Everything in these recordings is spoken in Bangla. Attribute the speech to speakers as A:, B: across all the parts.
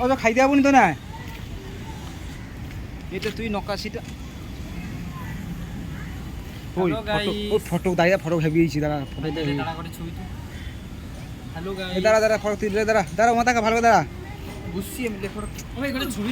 A: ও তো খাইতে যাবনি তো না? তো তুই নকাশিটা ওই ফটো দাঁড়িয়ে দাঁড়া
B: দাঁড়া তো
A: দাঁড়া ফটো দাঁড়া। দাঁড়া ভালো দাঁড়া।
B: বুঝছি আমি লেখো ছবি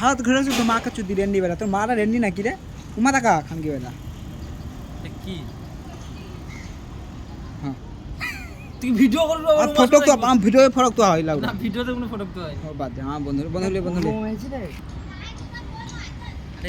A: হাত ঘুরে তো। মা কাছে দি রেন্ডি বেলা। তোর মারা রেন্ডি নাকি রে? খানকি বেলা
B: এ কি?
A: হ্যাঁ।
B: তুই ভিডিও করবি
A: আর ফটো তো আম ভিডিও ফটো তো হয় লাগল
B: না ভিডিওতে কোনো ফটো তো হয়।
A: ও বাদ দে হ্যাঁ বন্ধু বন্ধু বন্ধু
B: হয়েছে রে।